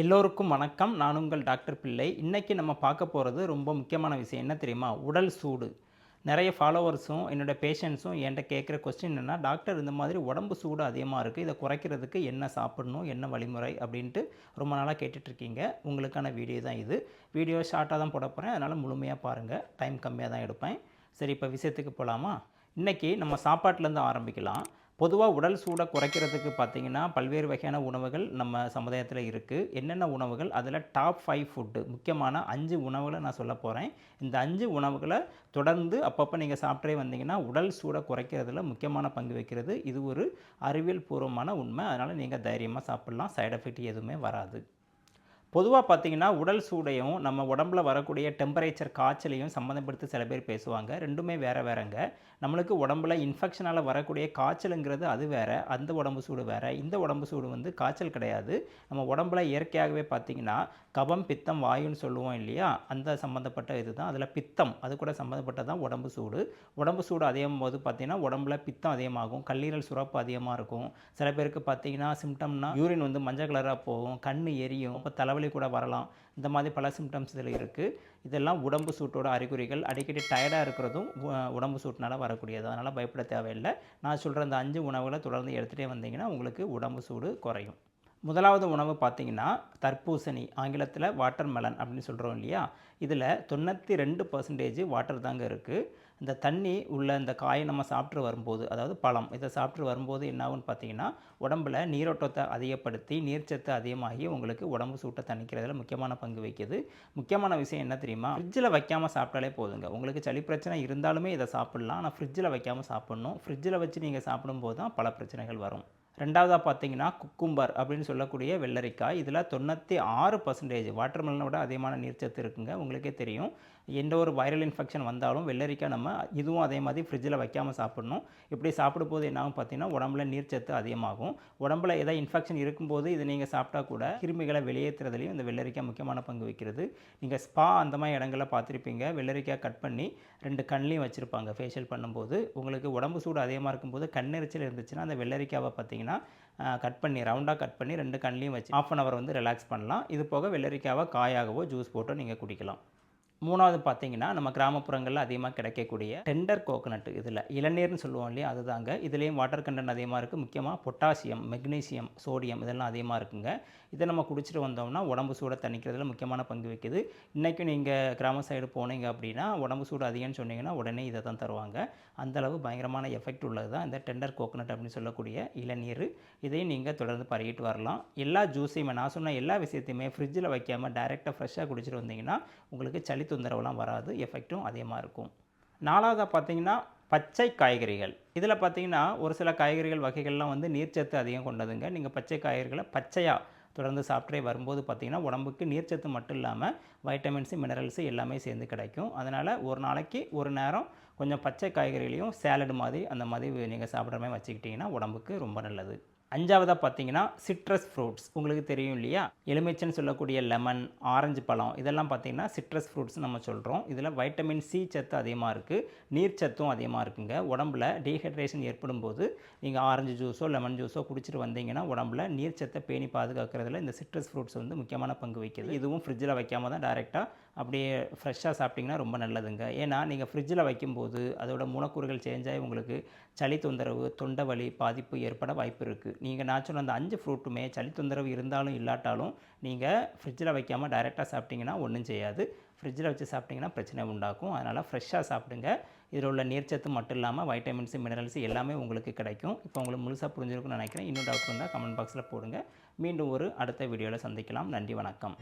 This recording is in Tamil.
எல்லோருக்கும் வணக்கம். நான் உங்கள் டாக்டர் பிள்ளை. இன்றைக்கி நம்ம பார்க்க போகிறது ரொம்ப முக்கியமான விஷயம். என்ன தெரியுமா? உடல் சூடு. நிறைய ஃபாலோவர்ஸும் என்னோட பேஷண்ட்ஸும் என்கிட்ட கேட்குற கொஸ்டின் என்னென்னா டாக்டர் இந்த மாதிரி உடம்பு சூடு அதிகமாக இருக்குது இதை குறைக்கிறதுக்கு என்ன சாப்பிடணும்? என்ன வழிமுறை? அப்படின்ட்டு ரொம்ப நாளாக கேட்டுட்ருக்கீங்க உங்களுக்கான வீடியோ தான் இது. வீடியோ ஷார்ட்டாக தான் போட போகிறேன் அதனால் முழுமையாக பாருங்கள் டைம் கம்மியாக தான் எடுப்பேன். சரி இப்போ விஷயத்துக்கு போகலாமா இன்றைக்கி நம்ம சாப்பாட்டிலேருந்து ஆரம்பிக்கலாம். பொதுவாக உடல் சூடை குறைக்கிறதுக்கு பார்த்தீங்கன்னா பல்வேறு வகையான உணவுகள் நம்ம சமுதாயத்தில் இருக்குது. என்னென்ன உணவுகள்? அதில் டாப் ஃபைவ் ஃபுட்டு முக்கியமான அஞ்சு உணவுகளை நான் சொல்ல போகிறேன் இந்த அஞ்சு உணவுகளை தொடர்ந்து அப்பப்போ நீங்கள் சாப்பிட்டே வந்தீங்கன்னா உடல் சூடை குறைக்கிறதுல முக்கியமான பங்கு வைக்கிறது இது ஒரு அறிவியல் பூர்வமான உண்மை. அதனால் நீங்கள் தைரியமாக சாப்பிட்லாம். சைடு எஃபெக்ட் எதுவுமே வராது. பொதுவாக பார்த்தீங்கன்னா உடல் சூடையும் நம்ம உடம்புல வரக்கூடிய டெம்பரேச்சர் காய்ச்சலையும் சம்மந்தப்படுத்தி சில பேர் பேசுவாங்க. ரெண்டுமே வேறு வேறங்க. நம்மளுக்கு உடம்புல இன்ஃபெக்ஷனால் வரக்கூடிய காய்ச்சலுங்கிறது அது வேறு அந்த உடம்பு சூடு வேறு. இந்த உடம்பு சூடு வந்து காய்ச்சல் கிடையாது. நம்ம உடம்புல இயற்கையாகவே பார்த்தீங்கன்னா கபம் பித்தம் வாயுன்னு சொல்லுவோம் இல்லையா? அந்த சம்மந்தப்பட்ட இது தான் அதில் பித்தம் அது கூட சம்மந்தப்பட்டது தான் உடம்பு சூடு. உடம்பு சூடு அதிகம் போது பார்த்திங்கன்னா உடம்புல பித்தம் அதிகமாகும் கல்லீரல் சுரப்பு அதிகமாக இருக்கும். சில பேருக்கு பார்த்தீங்கன்னா சிம்டம்னா யூரின் வந்து மஞ்சள் கலராக போகும் கண் எரியும் இப்போ தலைவலி கூட வரலாம். இந்த மாதிரி பல சிம்டம்ஸ் இதில் இருக்குது இதெல்லாம் உடம்பு சூட்டோட அறிகுறிகள். அடிக்கடி டயர்டாக இருக்கிறதும் உ- உடம்பு சூட்டினால வரக்கூடியது. அதனால் பயப்பட தேவையில்லை. நான் சொல்கிற அந்த அஞ்சு உணவுகளை தொடர்ந்து எடுத்துகிட்டே வந்தீங்கன்னா உங்களுக்கு உடம்பு சூடு குறையும். முதலாவது உணவு பார்த்தீங்கன்னா தர்பூசணி ஆங்கிலத்தில் வாட்டர் மெலன் அப்படின்னு சொல்கிறோம் இல்லையா? இதில் தொண்ணூற்றி ரெண்டு பர்சன்டேஜ் வாட்டர் தாங்க இருக்குது இந்த தண்ணி உள்ள இந்த காயை நம்ம சாப்பிட்டு வரும்போது அதாவது பழம் இதை சாப்பிட்டு வரும்போது என்னாகும்னு பார்த்தீங்கன்னா உடம்புல நீரோட்டத்தை அதிகப்படுத்தி நீர்ச்சத்து அதிகமாகி உங்களுக்கு உடம்பு சூட்டை தணிக்கிறதுல முக்கியமான பங்கு வைக்கிது முக்கியமான விஷயம் என்ன தெரியுமா? ஃப்ரிட்ஜில் வைக்காமல் சாப்பிட்டாலே போதுங்க. உங்களுக்கு சளி பிரச்சனை இருந்தாலுமே இதை சாப்பிட்லாம். ஆனால் ஃப்ரிட்ஜில் வைக்காமல் சாப்பிட்ணும். ஃப்ரிட்ஜில் வச்சு நீங்கள் சாப்பிடும்போது தான் பல பிரச்சனைகள் வரும். ரெண்டாவதாக பார்த்தீங்கன்னா குக்கும்பர் அப்படின்னு சொல்லக்கூடிய வெள்ளரிக்காய். இதில் தொண்ணூற்றி ஆறு பர்சன்டேஜ் வாட்டர்மெலனை விட அதிகமான நீர்ச்சத்து இருக்குங்க. உங்களுக்கே தெரியும். எந்த ஒரு வைரல் இன்ஃபெக்ஷன் வந்தாலும் வெள்ளரிக்காய் நம்ம இதுவும் அதே மாதிரி ஃப்ரிட்ஜில் வைக்காமல் சாப்பிடணும். இப்படி சாப்பிடும்போது என்னாகும் பார்த்தீங்கன்னா உடம்புல நீர்ச்சத்து அதிகமாகும். உடம்புல ஏதாவது இன்ஃபெக்ஷன் இருக்கும்போது இதை நீங்கள் சாப்பிட்டா கூட கிருமிகளை வெளியேற்றுறதுலையும் இந்த வெள்ளரிக்காய் முக்கியமான பங்கு வைக்கிறது நீங்கள் ஸ்பா அந்த மாதிரி இடங்களில் பார்த்துருப்பீங்க. வெள்ளரிக்காய் கட் பண்ணி ரெண்டு கண்லேயும் வச்சுருப்பாங்க ஃபேஷியல் பண்ணும்போது. உங்களுக்கு உடம்பு சூடு அதிகமாக இருக்கும்போது கண்ணெரிச்சல் இருந்துச்சுன்னா அந்த வெள்ளரிக்காவை பார்த்தீங்கன்னா கட் பண்ணி ரவுண்டாக கட் பண்ணி ரெண்டு கண்ணிலையும் வச்சு ஆஃப் அன் அவர் வந்து ரிலாக்ஸ் பண்ணலாம். இது போக வெள்ளரிக்காவை காயாகவோ ஜூஸ் போட்டோ நீங்கள் குடிக்கலாம். மூணாவது பார்த்தீங்கன்னா நம்ம கிராமப்புறங்களில் அதிகமாக கிடைக்கக்கூடிய டெண்டர் கோகனட் இதில் இளநீர்னு சொல்லுவோம் இல்லையா அதுதாங்க. இதுலேயும் வாட்டர் கண்டென்ட் அதிகமாக இருக்குது முக்கியமாக பொட்டாசியம் மெக்னீசியம் சோடியம் இதெல்லாம் அதிகமாக இருக்குங்க. இதை நம்ம குடிச்சிட்டு வந்தோம்னா உடம்பு சூடை தணிக்கிறதுல முக்கியமான பங்கு வைக்குது இன்றைக்கும் நீங்கள் கிராம சைடு போனீங்க அப்படின்னா உடம்பு சூடு அதிகம்னு சொன்னீங்கன்னா உடனே இதை தான் தருவாங்க. அந்தளவு பயங்கரமான எஃபெக்ட் உள்ளது தான் இந்த டெண்டர் கோகனட் அப்படின்னு சொல்லக்கூடிய இளநீர். இதையும் நீங்கள் தொடர்ந்து பருகிட்டு வரலாம். எல்லா ஜூஸையுமே நான் சொன்ன எல்லா விஷயத்தையுமே ஃப்ரிட்ஜில் வைக்காமல் டைரெக்டாக ஃப்ரெஷ்ஷாக குடிச்சிட்டு வந்தீங்கன்னா உங்களுக்கு சளி தொந்தரவுலாம் வராது எஃபெக்ட்டும் அதிகமாக இருக்கும். நாலாவதாக பார்த்தீங்கன்னா பச்சை காய்கறிகள். இதில் பார்த்தீங்கன்னா ஒரு சில காய்கறிகள் வகைகள்லாம் வந்து நீர்ச்சத்து அதிகம் கொண்டதுங்க. நீங்கள் பச்சை காய்கறிகளை பச்சையாக தொடர்ந்து சாப்பிட்டே வரும்போது பார்த்தீங்கன்னா உடம்புக்கு நீர்ச்சத்து மட்டும் இல்லாமல் வைட்டமின்ஸு மினரல்ஸு எல்லாமே சேர்ந்து கிடைக்கும். அதனால் ஒரு நாளைக்கு ஒரு நேரம் கொஞ்சம் பச்சை காய்கறிகளையும் சேலடு மாதிரி அந்த மாதிரி நீங்கள் சாப்பிட்ற மாதிரி வச்சுக்கிட்டிங்கன்னா உடம்புக்கு ரொம்ப நல்லது. அஞ்சாவதாக பார்த்தீங்கன்னா சிட்ரஸ் ஃப்ரூட்ஸ் உங்களுக்கு தெரியும் இல்லையா? எலுமிச்சைன்னு சொல்லக்கூடிய லெமன் ஆரஞ்சு பழம் இதெல்லாம் பார்த்தீங்கன்னா சிட்ரஸ் ஃப்ரூட்ஸ் நம்ம சொல்கிறோம் இதில் வைட்டமின் சி சத்து அதிகமாக இருக்குது நீர் சத்தும் அதிகமாக இருக்குங்க. உடம்புல டீஹைட்ரேஷன் ஏற்படும் போது நீங்கள் ஆரஞ்சு ஜூஸோ லெமன் ஜூஸோ குடிச்சிட்டு வந்தீங்கன்னா உடம்புல நீர் சத்தை பேணி பாதுகாக்கிறதுல இந்த சிட்ரஸ் ஃப்ரூட்ஸ் வந்து முக்கியமான பங்கு வகிக்குது. இதுவும் ஃப்ரிட்ஜில் வைக்காம தான் டேரெக்டாக அப்படியே ஃப்ரெஷ்ஷாக சாப்பிட்டிங்கன்னா ரொம்ப நல்லதுங்க. ஏன்னா நீங்கள் ஃப்ரிட்ஜில் வைக்கும்போது அதோட மூலக்கூறுகள் சேஞ்ச் ஆகி உங்களுக்கு சளி தொந்தரவு தொண்டை வலி பாதிப்பு ஏற்பட வாய்ப்பு இருக்குது நீங்கள் நான் சொன்ன அந்த அஞ்சு ஃப்ரூட்டுமே சளி தொந்தரவு இருந்தாலும் இல்லாட்டாலும் நீங்கள் ஃப்ரிட்ஜில் வைக்காமல் டைரெக்டாக சாப்பிட்டிங்கன்னா ஒன்றும் செய்யாது. ஃப்ரிட்ஜில் வச்சு சாப்பிட்டிங்கன்னா பிரச்சனை உண்டாக்கும். அதனால் ஃப்ரெஷ்ஷாக சாப்பிடுங்க. இதில் உள்ள நீர்ச்சத்து மட்டும் இல்லாமல் வைட்டமின்ஸு மினரல்ஸ் எல்லாமே உங்களுக்கு கிடைக்கும். இப்போ உங்களுக்கு முழுசாக புரிஞ்சிருக்கும்னு நினைக்கிறேன். இன்னும் டவுட் இருந்தால் கமெண்ட் பாக்ஸில் போடுங்க. மீண்டும் ஒரு அடுத்த வீடியோவில் சந்திக்கலாம். நன்றி வணக்கம்.